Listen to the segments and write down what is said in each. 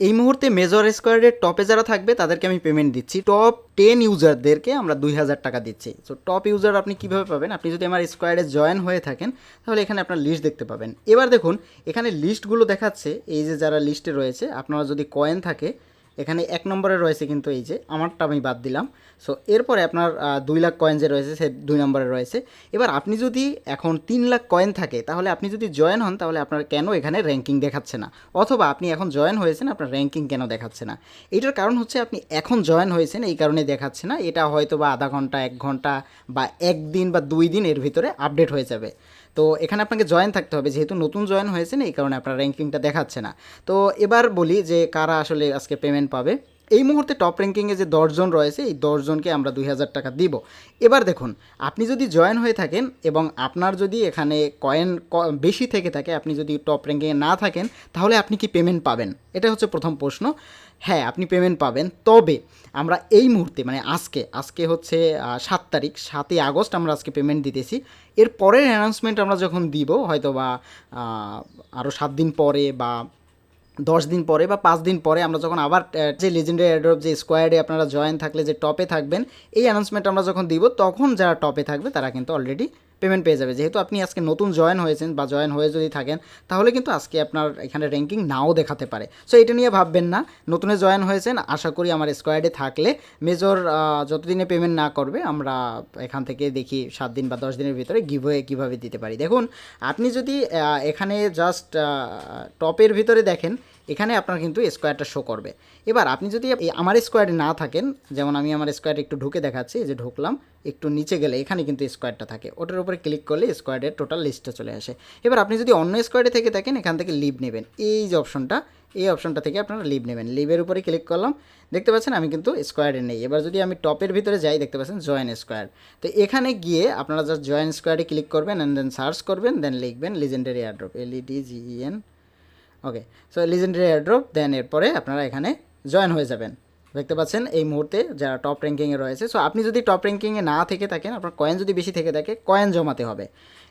এই মুহূর্তে মেজর স্কোয়ারের টপে যারা থাকবে, তাদেরকে আমি পেমেন্ট দিচ্ছি। টপ টেন ইউজারদেরকে আমরা দুই হাজার টাকা দিচ্ছি। সো টপ ইউজার আপনি কীভাবে পাবেন? আপনি যদি আমার স্কোয়ারে জয়েন হয়ে থাকেন, তাহলে এখানে আপনার লিস্ট দেখতে পাবেন। এবার দেখুন, এখানে লিস্টগুলো দেখাচ্ছে। এই যে যারা লিস্টে রয়েছে, আপনারা যদি কয়েন থাকে এখানে এক নম্বরে রয়েছে কিন্তু এই যে, আমারটা আমি বাদ দিলাম। সো এরপরে আপনার দুই লাখ কয়েন যে রয়েছে, সে দুই নম্বরে রয়েছে। এবার আপনি যদি এখন তিন লাখ কয়েন থাকে, তাহলে আপনি যদি জয়েন হন, তাহলে আপনার কেন এখানে র্যাঙ্কিং দেখাচ্ছে না? অথবা আপনি এখন জয়েন হয়েছেন, আপনার র্যাঙ্কিং কেন দেখাচ্ছে না? এটার কারণ হচ্ছে আপনি এখন জয়েন হয়েছেন, এই কারণে দেখাচ্ছে না। এটা হয়তো বা আধা ঘণ্টা, এক ঘণ্টা বা একদিন বা দুই দিন এর ভিতরে আপডেট হয়ে যাবে। তো এখানে আপনাকে জয়েন থাকতে হবে। যেহেতু নতুন জয়েন হয়েছেন এই কারণে আপনার র্যাঙ্কিংটা দেখাচ্ছে না। তো এবার বলি যে কারা আসলে আজকে পেমেন্ট পাবে। এই মুহূর্তে টপ র্যাঙ্কিংয়ে যে দশজন রয়েছে, এই দশজনকে আমরা দুই হাজার টাকা দিব। এবার দেখুন, আপনি যদি জয়েন হয়ে থাকেন এবং আপনার যদি এখানে কয়েন বেশি থেকে থাকে, আপনি যদি টপ র্যাঙ্কিংয়ে না থাকেন, তাহলে আপনি কি পেমেন্ট পাবেন? এটা হচ্ছে প্রথম প্রশ্ন। হ্যাঁ আপনি পেমেন্ট পাবেন। তবে আমরা এই মুহূর্তে মানে আজকে আজকে হচ্ছে সাত তারিখ, সাতই আগস্ট আমরা আজকে পেমেন্ট দিতেছি। এর পরের অ্যানাউন্সমেন্ট আমরা যখন দিব হয়তো বা আরও সাত দিন পরে বা দশ দিন পরে বা পাঁচ দিন পরে আমরা যখন আবার যে লেজেন্ডারি অ্যাড্রপ যে স্কোয়াডে আপনারা জয়েন থাকলে, যে টপে থাকবেন, এই অ্যানাউন্সমেন্ট আমরা যখন দিব, তখন যারা টপে থাকবে, তারা কিন্তু অলরেডি পেমেন্ট পেয়ে যাবে। যেহেতু আপনি আজকে নতুন জয়েন হয়েছেন বা জয়েন হয়ে যদি থাকেন, তাহলে কিন্তু আজকে আপনার এখানে র্যাঙ্কিং নাও দেখাতে পারে। সো এটা নিয়ে ভাববেন না। নতুনে জয়েন হয়েছেন, আশা করি আমার স্কোয়াডে থাকলে মেজর যতদিনে পেমেন্ট না করবে, আমরা এখান থেকে দেখি সাত দিন বা দশ দিনের ভিতরে গিভওয়ে কীভাবে দিতে পারি। দেখুন, আপনি যদি এখানে জাস্ট টপের ভিতরে দেখেন, এখানে আপনার কিন্তু স্কোয়ারটা শো করবে। এবার আপনি যদি আমার স্কোয়ারে না থাকেন, যেমন আমি আমার স্কোয়ারে একটু ঢুকে দেখাচ্ছি যে ঢুকলাম একটু নিচে গেলে এখানে কিন্তু স্কোয়ারটা থাকে। ওটার উপরে ক্লিক করলে স্কোয়ারের টোটাল লিস্টটা চলে আসে। এবার আপনি যদি অন্য স্কোয়ারে থেকে থাকেন এখান থেকে লিভ নেবেন। এই যে অপশনটা এই অপশনটা থেকে আপনারা লিভ নেবেন। লিভের উপরে ক্লিক করলাম। দেখতে পাচ্ছেন আমি কিন্তু স্কোয়ারে নেই। এবার যদি আমি টপের ভিতরে যাই, দেখতে পাচ্ছেন জয়েন স্কোয়ার তো এখানে গিয়ে আপনারা জাস্ট জয়েন স্কোয়ারে ক্লিক করবেন অ্যান্ড দেন সার্চ করবেন দেন লিখবেন legendary airdrop L E D GN okay so legendary airdrop then এরপরে আপনারা এখানে জয়েন হয়ে যাবেন। দেখতে পাচ্ছেন এই মুহূর্তে যারা টপ র্যাঙ্কিংয়ে রয়েছে। সো আপনি যদি টপ র্যাঙ্কিংয়ে না থেকে থাকেন, আপনার কয়েন যদি বেশি থেকে থাকে কয়েন জমাতে হবে।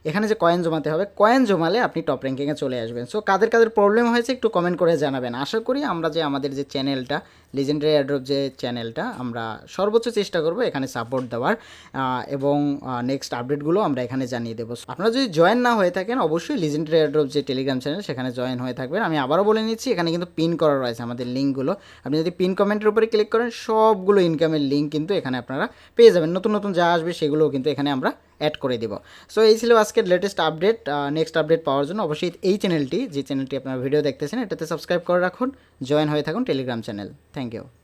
এখানে যে কয়েন জমাতে হবে কয়েন জমালে আপনি টপ র্যাঙ্কিংয়ে চলে আসবেন। সো কাদের কাদের প্রবলেম হয়েছে একটু কমেন্ট করে জানাবেন। আশা করি আমরা যে আমাদের যে চ্যানেলটা লিজেন্ডারি অ্যাড্রপ যে চ্যানেলটা আমরা সর্বোচ্চ চেষ্টা করব এখানে সাপোর্ট দেওয়ার এবং নেক্সট আপডেটগুলো আমরা এখানে জানিয়ে দেবো। আপনারা যদি জয়েন না হয়ে থাকেন, অবশ্যই লিজেন্ডারি অ্যাড্রপ যে টেলিগ্রাম চ্যানেল সেখানে জয়েন হয়ে থাকবেন। আমি আবারও বলে নিচ্ছি, এখানে কিন্তু পিন করা রয়েছে আমাদের লিঙ্কগুলো আপনি যদি পিন কমেন্টের উপরে ক্লিক করেন, সবগুলো ইনকামের লিঙ্ক কিন্তু এখানে আপনারা পেয়ে যাবেন। নতুন নতুন যা আসবে সেগুলোও কিন্তু এখানে আমরা অ্যাড করে দিব। সো এই ছিল আজকের লেটেস্ট আপডেট নেক্সট আপডেট পাওয়ার জন্য। অবশ্যই এই চ্যানেলটি যে চ্যানেলটি আপনারা ভিডিও দেখতেছেন, এটাতে সাবস্ক্রাইব করে রাখুন জয়েন হয়ে থাকুন টেলিগ্রাম চ্যানেল থ্যাংক ইউ